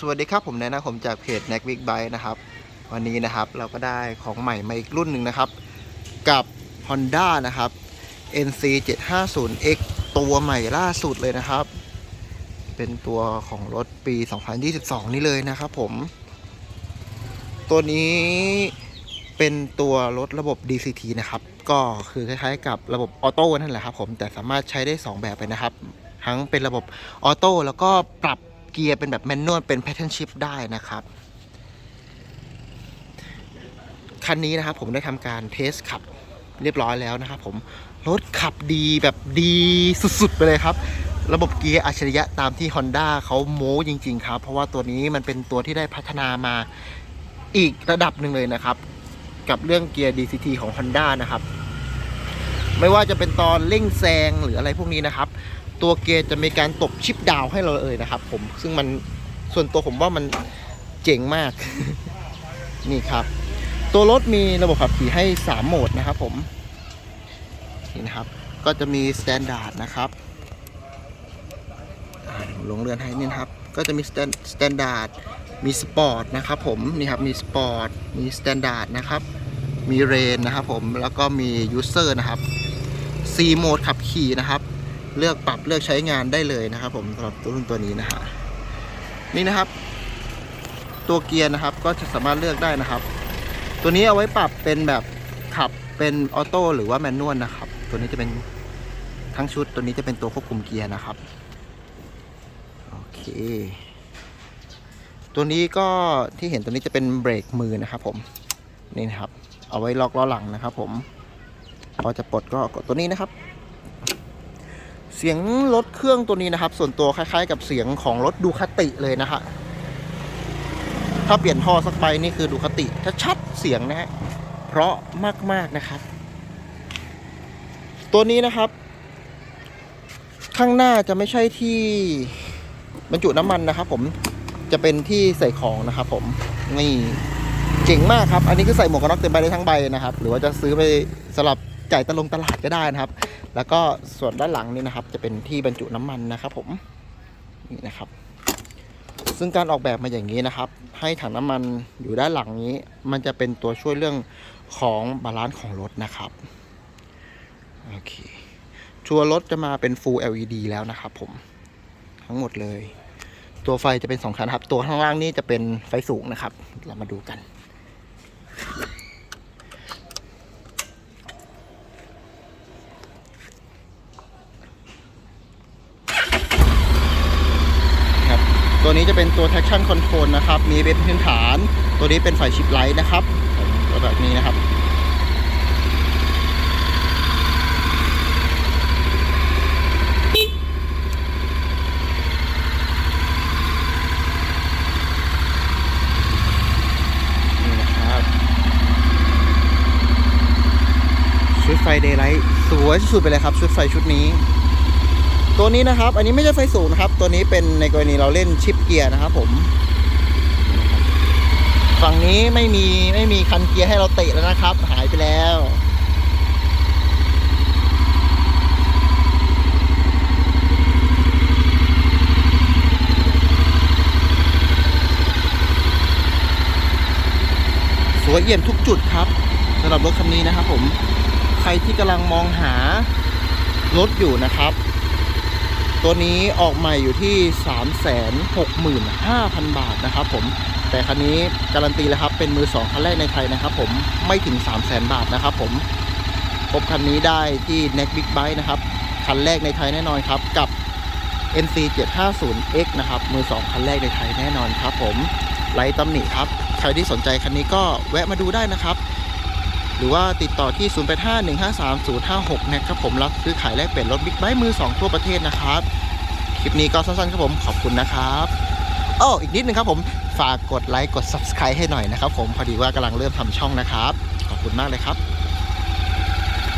สวัสดีครับผมแนนนะผมจากเพจ n a c Big Bike นะครับ วันนี้นะครับเราก็ได้ของใหม่มาอีกรุ่นหนึ่งนะครับ กับ Honda นะครับ NC 750X ตัวใหม่ล่าสุดเลยนะครับ เป็นตัวของรถปี 2022 นี่เลยนะครับผม ตัวนี้เป็นตัวรถระบบ DCT นะครับ ก็คือคล้ายๆ กับระบบออโต้นั่นแหละครับผมแต่สามารถใช้ได้ 2 แบบเลยนะครับ ทั้งเป็นระบบออโต้แล้วก็ปรับ เกียร์เป็นแบบแมนนวลเป็นแพทเทิร์นชิฟได้นะครับ คันนี้นะครับผมได้ทำการเทสขับเรียบร้อยแล้วนะครับผม รถขับดีแบบดีสุดๆ ไปเลยครับ ระบบเกียร์อัจฉริยะตามที่ Honda เขาโม้จริง ๆ ครับ เพราะว่าตัวนี้มันเป็นตัวที่ได้พัฒนามาอีกระดับหนึ่งเลยนะครับ กับเรื่องเกียร์ DCT ของ Honda นะครับ ไม่ว่าจะเป็นตอนเร่งแซงหรืออะไรพวกนี้นะครับ ตัวเกียร์จะมีการตบชิปดาวให้เราเลยนะครับ ผมซึ่งมันส่วนตัวผมว่ามันเจ๋งมาก นี่ครับ ตัวรถมีระบบขับขี่ให้ 3 โหมดนะครับผมนี่นะครับก็จะมี Standard นะครับลงเรือนให้นี่นะครับ ก็จะมี Stand- Standard มี Sport นะครับผมนี่ครับมี Sport มี Standard นะครับ มีเรนนะครับผมแล้วก็มี User นะครับ C โหมดขับขี่นะครับ เลือกปรับเลือกใช้งานได้เลยนะครับ ผมสำหรับตัวรุ่นตัวนี้นะฮะนี่นะครับ ตัวเกียร์นะครับก็จะสามารถเลือกได้นะครับ ตัวนี้เอาไว้ปรับเป็นแบบขับเป็นออโต้หรือว่าแมนนวลนะครับ ตัวนี้จะเป็นทั้งชุดตัวนี้จะเป็นตัวควบคุมเกียร์นะครับโอเค ตัวนี้ก็ที่เห็นตัวนี้จะเป็นเบรกมือนะครับ ผมนี่นะครับ เอาไว้ล็อกล้อหลังนะครับ ผมพอจะปลดก็กดตัวนี้นะครับ เสียงรถเครื่องตัวนี้นะครับ ส่วนตัวคล้ายๆ กับเสียงของรถดูคาติเลยนะฮะถ้าเปลี่ยนท่อสักใบนี่คือดูคาติถ้าชัดเสียงนะฮะเพราะมากๆนะครับ ตัวนี้นะครับ ข้างหน้าจะไม่ใช่ที่บรรจุน้ำมันนะครับ ผมจะเป็นที่ใส่ของนะครับผมนี่เจ๋งมากครับ อันนี้คือใส่หมวกกันน็อกเต็มใบได้ทั้งใบนะครับ หรือว่าจะซื้อไปสลับจ่ายตะลงตลาดก็ได้นะครับ แล้วก็ส่วนด้านหลังนี่นะครับ จะเป็นที่บรรจุน้ำมันนะครับ ผมนี่นะครับ ซึ่งการออกแบบมาอย่างนี้นะครับ ให้ถังน้ำมันอยู่ด้านหลังนี้ มันจะเป็นตัวช่วยเรื่องของบาลานซ์ของรถนะครับโอเคชัวร์รถจะมาเป็น Full LED แล้วนะครับ ผมทั้งหมดเลย ตัวไฟจะเป็นสองชั้นครับ ตัวข้างล่างนี่จะเป็นไฟสูงนะครับ เรามาดูกัน ครับ ตัวนี้จะเป็นตัว traction control นะครับ มีเป็นพื้นฐาน ตัวนี้เป็นไฟชิปไลท์นะครับตัวแบบนี้นะครับนี่นะครับชุดไฟเดย์ไลท์สวยสุดไปเลยครับ ชุดไฟชุดนี้ ตัวนี้นะครับ อันนี้ไม่ใช่ไฟสูงนะครับ ตัวนี้เป็นในกรณีเราเล่นชิปเกียร์นะครับผม ฝั่งนี้ไม่มีไม่มีคันเกียร์ให้เราเตะแล้วนะครับ หายไปแล้วสวยเอี่ยมทุกจุดครับสำหรับรถคันนี้นะครับผม ใครที่กำลังมองหารถอยู่นะครับ ตัวนี้ออกใหม่อยู่ที่ 365,000 บาทนะครับผมแต่คันนี้การันตีแล้วครับเป็นมือ2คันแรกในไทยนะครับผมไม่ถึง 300,000 บาทนะครับผมพบคันนี้ได้ที่ Next Big Bike นะครับคันแรกในไทยแน่นอนครับกับ NC 750X นะครับ มือ2คันแรกในไทยแน่นอนครับผมไร้ตำหนิครับ ใครที่สนใจคันนี้ก็แวะมาดูได้นะครับ หรือว่าติดต่อที่ 0851530056 นะครับผมรับซื้อขายแลกเปลี่ยนรถบิ๊กไบค์มือ 2 ทั่วประเทศนะครับ คลิปนี้ก็สั้นๆครับผมขอบคุณนะครับอ้ออีกนิดนึงครับผมฝากกดไลค์กด subscribe ให้หน่อยนะครับผมพอดีว่ากำลังเริ่มทำช่องนะครับ ขอบคุณมากเลยครับ